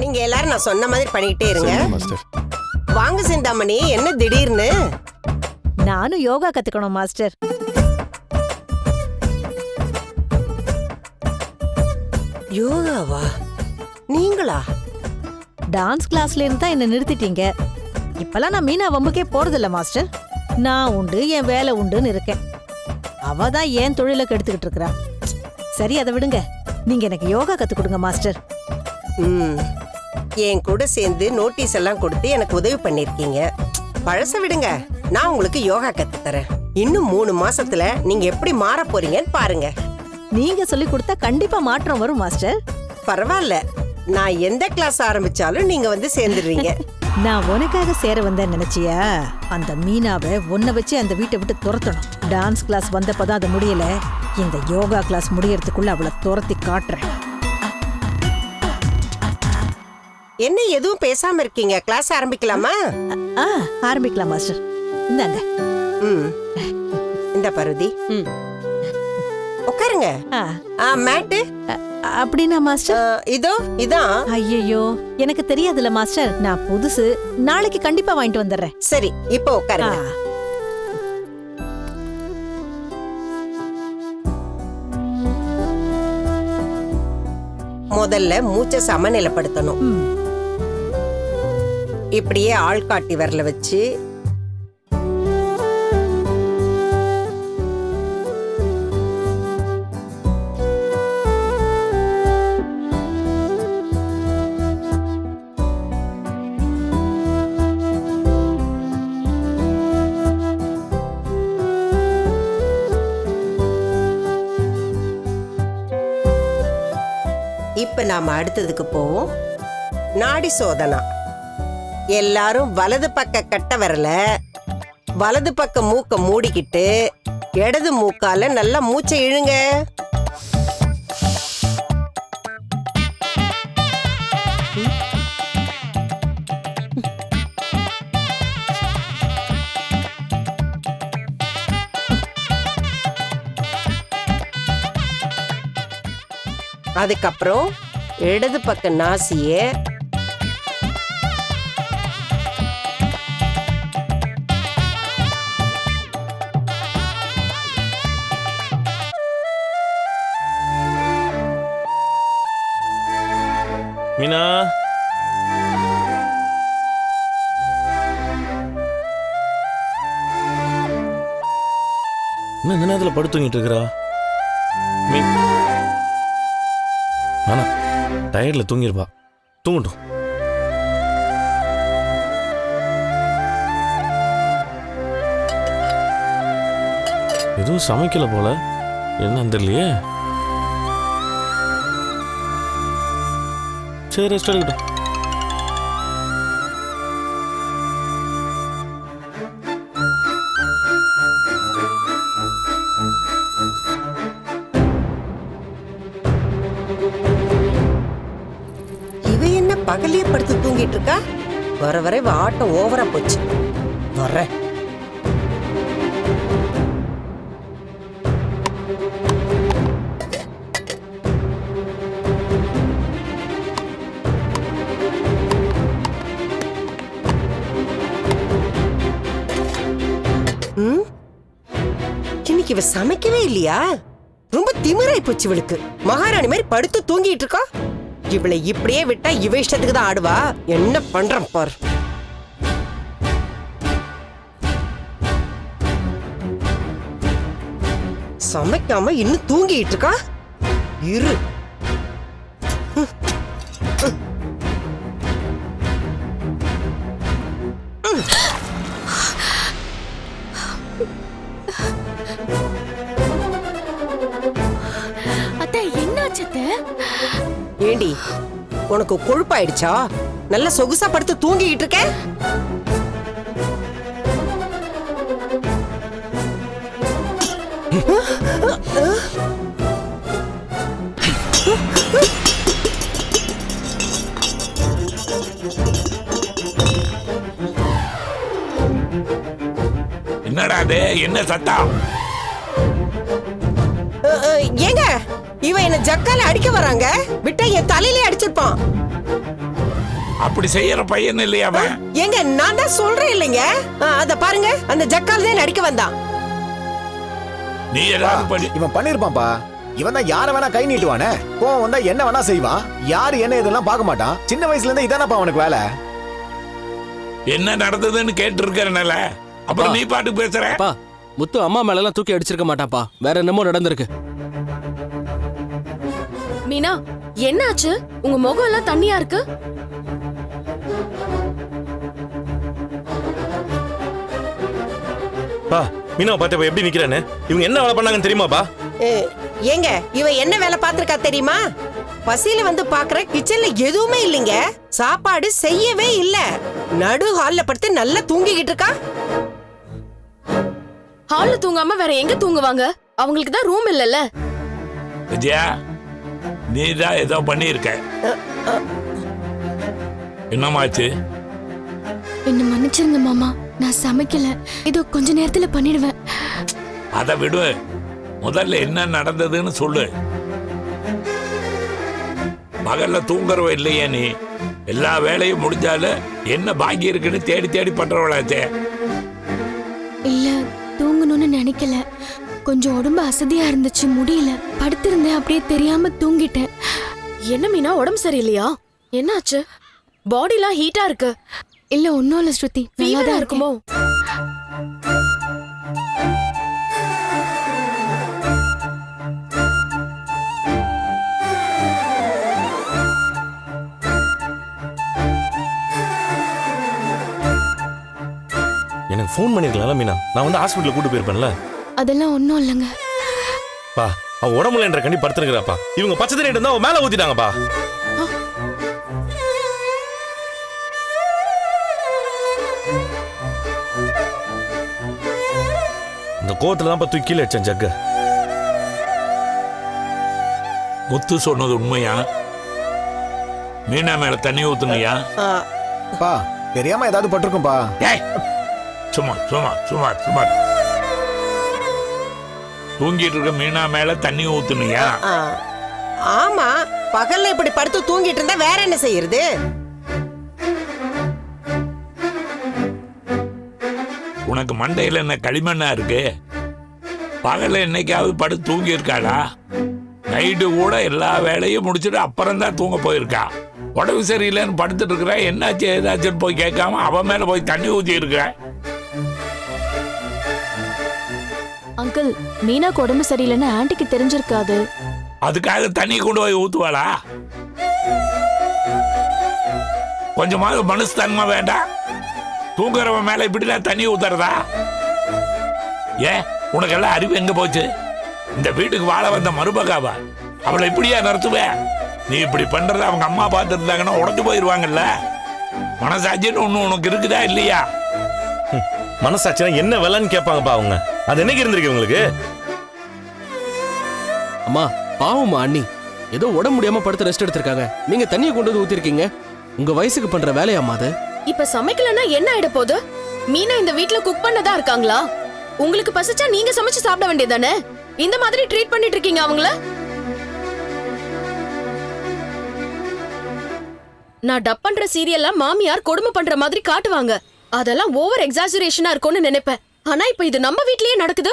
நீங்க எல்லாரும் நான் சொன்ன மாதிரி பண்ணிக்கிட்டே இருங்க. சரிங்க மாஸ்டர் வாங்க சிந்தாமணி என்ன திடீர்னு? நானும் யோகா கத்துக்கணும் மாஸ்டர் யோகாவா? நீங்களா? டான்ஸ் கிளாஸ்ல இருந்து தான் என்ன நிறுத்திட்டீங்க. இப்பெல்லாம் நான் மீனா வம்புக்கே போறதில்ல மாஸ்டர் நான் உண்டு என் வேலை உண்டுன்னு இருக்கேன். அவ தான் ஏன் தொழிலை கெடுத்துக்கிட்டு இருக்கறா? சரி அதை விடுங்க. நீங்க எனக்கு யோகா கத்து கொடுங்க மாஸ்டர் ம். என் கூட சேர்ந்து நோட்டீஸ் எல்லாம் கொடுத்து எனக்கு உதவி பண்ணிருக்கீங்க. பழச விடுங்க. நான் உங்களுக்கு யோகா கத்து தரேன் இன்னும் மூணு மாசத்துல நீங்க எப்படி மாற போறீங்கன்னு பாருங்க. நீங்க சொல்லி கொடுத்தா கண்டிப்பா மாற்றம் வரும் மாஸ்டர். பரவாயில்ல. நான் எந்த கிளாஸ் ஆரம்பிச்சாலும் நீங்க வந்து சேர்ந்துடுவீங்க நான் உனக்காக சேர வந்தேன் நினைச்சியா? அந்த மீனாவை உன்னை வச்சு அந்த வீட்டை விட்டு துரத்தணும். டான்ஸ் கிளாஸ் வந்தப்பதான் அது முடியல. இந்த யோகா கிளாஸ் முடியறதுக்குள்ள அவளை துரத்தி காட்டுறேன். என்ன எதுவும் பேசாம இருக்கீங்க? கிளாஸ் ஆரம்பிக்கலாமா? ஆ ஆரம்பிக்கலாம் மாஸ்டர் இந்தாங்க. ம். இந்த பருதி. ம். உட்காருங்க. ஆ, ஆ மேட்டு. அப்படின்னா மாஸ்டர் இதோ இதான் ஐயையோ எனக்கு தெரியாதுல்ல மாஸ்டர் நான் புதுசு. நாளைக்கு கண்டிப்பா வாங்கிட்டு வந்துடுறேன். சரி இப்போ ஆ, உட்காருங்க முதல்ல மூச்சை சமநிலைப்படுத்தணும். ம், இப்படியே ஆள்காட்டி விரல வச்சு இப்ப நாம அடுத்ததுக்கு போவோம். நாடி சோதனா. எல்லாரும் வலது பக்க கட்ட விரல வலது பக்க மூக்க மூடிக்கிட்டு இடது மூக்கால நல்லா மூச்சை இழுங்க. அதுக்கப்புறம் இடது பக்க நாசிய மீனா? என்ன இந்த நேரத்தில் படுத்துங்கிட்டு இருக்கிறா? மீ. வேணாம் டயர்டில் தூங்கிருப்பா. தூங்கட்டும். எதுவும் சமைக்கல போல. என்னன்னு தெரியலையே. சரி ரெஸ்ட் எடுக்கட்டும். இவ என்ன பகலியே படுத்து தூங்கிட்டு இருக்கா வர வர இவ ஆட்டம் ஓவரா போச்சு. வர இவ சமைக்கவே இல்லையா? ரொம்ப திமிராய் போச்சு இவளுக்கு. மகாராணி மாதிரி படுத்து தூங்கிட்டு இருக்கா? இவளை இப்படியே விட்டா இவ இஷ்டத்துக்கு தான் ஆடுவா? என்ன பண்றேன் பார். சமைக்காம இன்னும் தூங்கிட்டு இருக்கா? இரு. ஏண்டி? உனக்கு கொழுப்பாயிடுச்சா? நல்ல சொகுசா படுத்து தூங்கிட்டு இருக்க? என்னடா அது என்ன சத்தம்? இவன் என்ன ஜக்கால அடிக்க வராங்க. விட்டா என் தலையிலே அடிச்சிருப்பான். அப்படி செய்யற பையன் இல்லையா அவன்? ஏங்க நான் தான் சொல்றேன் இல்லைங்க. அத பாருங்க. அந்த ஜக்கால் தான் நடிக்க வந்தான். நீ ஏதாவது பண்ணி இவன் பண்ணிருப்பான்ப்பா. இவன் தான் யார வேணா கை நீட்டுவானே. கோவம் வந்தா என்ன வேணா செய்வான். யாரு என்ன இதெல்லாம் பார்க்க மாட்டான். சின்ன வயசுல இருந்தே இதானப்பா அவனுக்கு வேலை. என்ன நடந்ததுன்னு கேட்டு இருக்கறனால அப்புறம் நீ பாட்டுக்கு பேசுற? முத்து அம்மா மேலலாம் தூக்கி அடிச்சிருக்க மாட்டாப்பா வேற என்னமோ நடந்திருக்கு. மீனா என்னாச்சு? உங்க முகம் எல்லாம் தண்ணியா இருக்கு? பா மீனா பார்த்து எப்படி நிக்கிறானே இவங்க என்ன வேலை பண்ணாங்கன்னு தெரியுமாப்பா ஏங்க இவ என்ன வேலை பார்த்திருக்கா தெரியுமா? பசியில வந்து பாக்குற கிச்சன்ல எதுவுமே இல்லைங்க. சாப்பாடு செய்யவே இல்ல. நடு ஹால்ல படுத்து நல்லா தூங்கிக்கிட்டு இருக்கா? ஹால்ல தூங்காம வேற எங்க தூங்குவாங்க? அவங்களுக்கு தான் ரூம் இல்லல்ல. விஜயா நீ தான் ஏதோ பண்ணியிருக்க. என்னமாச்சு? என்ன மன்னிச்சிருங்க மாமா. நான் சமைக்கல. இதோ கொஞ்ச நேரத்துல பண்ணிடுவேன். அதை விடு. முதல்ல என்ன நடந்ததுன்னு சொல்லு. பகல்ல தூங்குறவ இல்லையே நீ. எல்லா வேலையும் முடிஞ்சாலும் என்ன பாக்கி இருக்குன்னு தேடி தேடி பண்றவளாச்சே. இல்ல தூங்கணும்னு நினைக்கல. கொஞ்சம் உடம்பு அசதியா இருந்துச்சு முடியல. படுத்திருந்தேன் அப்படியே தெரியாம தூங்கிட்டேன். என்ன மீனா உடம்பு சரியில்லையா? என்னாச்சு? பாடிலாம் ஹீட்டா இருக்கு. இல்ல ஒன்னும் இல்ல ஸ்ருதி. ஃபீவரா நல்லாதான் இருக்குமோ? எனக்கு ஃபோன் பண்ணிருக்கலாம்ல மீனா. நான் வந்து ஹாஸ்பிட்டல் கூட்டு போயிருப்பேன்ல. அதெல்லாம் ஒன்னும் இல்லைங்க. பா அவ உடம்புல என்ற கண்டி படுத்துருக்கிறாப்பா. இவங்க பச்சை தண்ணி இருந்தா மேல ஊத்திட்டாங்கப்பா. இந்த கோவத்துல தான் தூக்கி கீழே வச்சேன் ஜக்க. முத்து சொன்னது உண்மையா? மீனா மேல தண்ணி ஊத்துனியா? பா தெரியாம ஏதாவது பட்டிருக்கும்பா. ஏய் சும்மா சும்மா சும்மா சும்மா. தூங்கிட்டு இருக்க மீனா மேல தண்ணி ஊத்துனியா. ஆமா பகல்ல இப்படி படுத்து தூங்கிட்டு இருந்தா வேற என்ன செய்யறது? உனக்கு மண்டையில என்ன களிமண்ணா இருக்கு? பகல்ல என்னைக்காவது படுத்து தூங்கி இருக்காளா நைட்டு கூட எல்லா வேலையும் முடிச்சுட்டு அப்புறம் தான் தூங்க போயிருக்கா. உடம்பு சரியில்லைன்னு படுத்துட்டு இருக்கிற என்னாச்சு ஏதாச்சுன்னு போய் கேட்காம அவன் மேல போய் தண்ணி ஊத்தி இருக்க. அங்கிள் மீனாக்கு உடம்பு சரியில்லைன்னு ஆன்ட்டிக்கு தெரிஞ்சிருக்காது. அதுக்காக தண்ணி கொண்டு போய் ஊத்துவாளா? கொஞ்சமாவது மனசுத்தன்மை வேண்டாம் தூங்குறவன் மேல இப்படிலாம் தண்ணி ஊத்துறதா? ஏன் உனக்கெல்லாம் அறிவு எங்க போச்சு? இந்த வீட்டுக்கு வாழ வந்த மருமகாவா? அவளை இப்படியா நடத்துவ நீ இப்படி பண்றத அவங்க அம்மா பார்த்துருந்தாங்கன்னா உடஞ்சு போயிருவாங்கல்ல? மனசாட்சின்னு ஒண்ணு உனக்கு இருக்குதா இல்லையா? மனசாட்சினா என்ன வேலைன்னு கேட்பாங்கப்பா அவங்க. அது என்னைக்கு இருந்திருக்கு உங்களுக்கு? அம்மா பாவம்மா அண்ணி. ஏதோ உடம்பு முடியாம படுத்து ரெஸ்ட் எடுத்திருக்காங்க. நீங்க தண்ணியை கொண்டு வந்து ஊத்திருக்கீங்க. உங்க வயசுக்கு பண்ற வேலையாம்மா அது? இப்ப சமைக்கலன்னா என்ன ஆயிட போகுது? மீனா இந்த வீட்ல குக் பண்ணதா இருக்காங்களா? உங்களுக்கு பசிச்சா நீங்க சமைச்சு சாப்பிட வேண்டியதானே இந்த மாதிரி ட்ரீட் பண்ணிட்டு இருக்கீங்க அவங்கள? நான் டப் பண்ற சீரியல்ல மாமியார் கொடுமை பண்ற மாதிரி காட்டுவாங்க. அதெல்லாம் ஓவர் எக்ஸாஜுரேஷனா இருக்கும்னு நினைப்பேன். ஆனா இப்ப இது நம்ம வீட்லயே நடக்குது.